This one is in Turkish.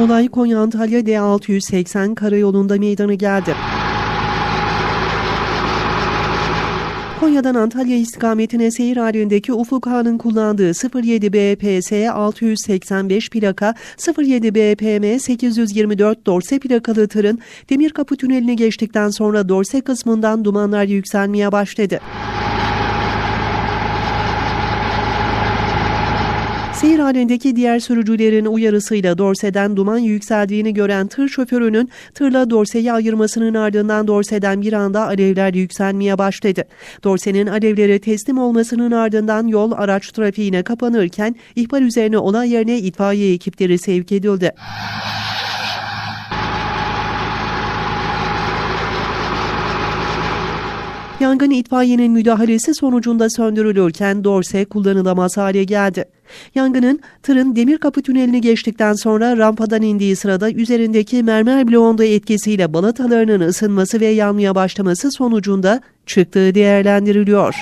Olay Konya-Antalya D680 karayolunda meydana geldi. Konya'dan Antalya istikametine seyir halindeki Ufuk Ağa'nın kullandığı 07 BPS 685 plaka 07 BPM 824 dorse plakalı tırın Demirkapı Tüneli'ni geçtikten sonra dorse kısmından dumanlar yükselmeye başladı. Seyir halindeki diğer sürücülerin uyarısıyla dorseden duman yükseldiğini gören tır şoförünün tırla dorseyi ayırmasının ardından dorseden bir anda alevler yükselmeye başladı. Dorsenin alevlere teslim olmasının ardından yol araç trafiğine kapanırken ihbar üzerine olay yerine itfaiye ekipleri sevk edildi. Yangın itfaiyenin müdahalesi sonucunda söndürülürken dorse kullanılamaz hale geldi. Yangının tırın Demirkapı Tüneli'ni geçtikten sonra rampadan indiği sırada üzerindeki mermer bloğunda etkisiyle balatalarının ısınması ve yanmaya başlaması sonucunda çıktığı değerlendiriliyor.